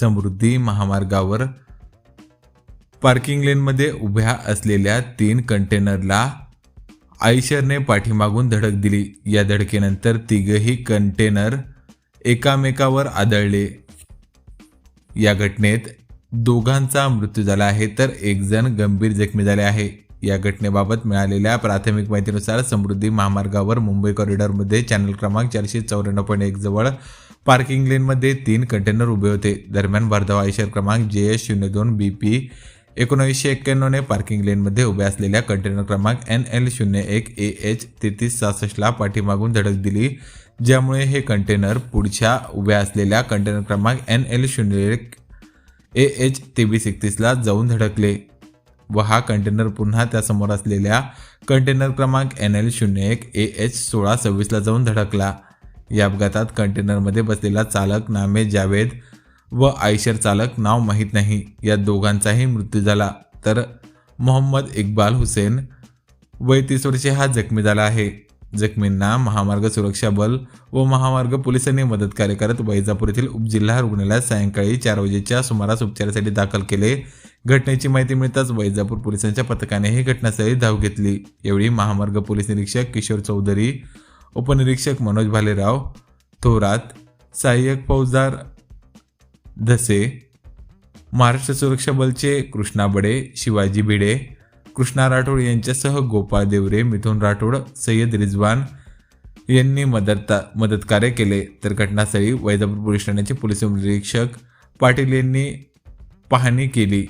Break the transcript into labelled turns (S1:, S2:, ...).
S1: समृद्धी महामार्गावर पार्किंग लेनमध्ये उभ्या असलेल्या तीन कंटेनरला आयशरने पाठीमागून धडक दिली. या धडकेनंतर तिघही कंटेनर एकामेकावर आदळले. या घटनेत दोघांचा मृत्यू झाला आहे तर एक जण गंभीर जखमी झाले आहे. या घटनेबाबत मिळालेल्या प्राथमिक माहितीनुसार समृद्धी महामार्गावर मुंबई कॉरिडॉरमध्ये चॅनल क्रमांक चारशे चौऱ्याण्णव पॉईंट एक जवळ पार्किंग लेनमध्ये तीन कंटेनर उभे होते. दरम्यान भरधाव आयशर क्रमांक जे एस शून्य दोन बी पी एकोणीसशे एक्क्याण्णवने पार्किंग लेनमध्ये उभ्या असलेल्या कंटेनर क्रमांक एन एल शून्य एक ए एच तेहतीस सहासष्टला पाठीमागून धडक दिली. ज्यामुळे हे कंटेनर पुढच्या उभ्या असलेल्या कंटेनर क्रमांक एन एल शून्य एक ए एच तेवीस एकतीसला जाऊन धडकले व हा कंटेनर पुन्हा त्यासमोर असलेल्या कंटेनर क्रमांक एन एल शून्य एक ए एच सोळा सव्वीसला जाऊन धडकला. या अपघातात कंटेनरमध्ये बसलेला चालक नामे जावेद व आयशर चालक नाव माहीत नाही. या दोघांचाही मृत्यू झाला. तर मोहम्मद इक्बाल हुसेन वय तीस वर्षे हा जखमी झाला आहे. जखमींना महामार्ग सुरक्षा बल व महामार्ग पोलिसांनी मदत कार्य करत वैजापूर येथील उपजिल्हा रुग्णालयात सायंकाळी चार वाजेच्या सुमारास उपचारासाठी दाखल केले. घटनेची माहिती मिळताच वैजापूर पोलिसांच्या पथकाने ही घटनास्थळी धाव घेतली. यावेळी महामार्ग पोलीस निरीक्षक किशोर चौधरी उपनिरीक्षक मनोज भालेराव थोरात सहाय्यक फौजदार धसे महाराष्ट्र सुरक्षा बलचे कृष्णा बडे शिवाजी भिडे कृष्णा राठोड यांच्यासह गोपाळ देवरे मिथुन राठोड सय्यद रिजवान यांनी मदत मदतकार्य केले. तर घटनास्थळी वैजापूर पोलीस ठाण्याचे पोलीस निरीक्षक पाटील यांनी पाहणी केली.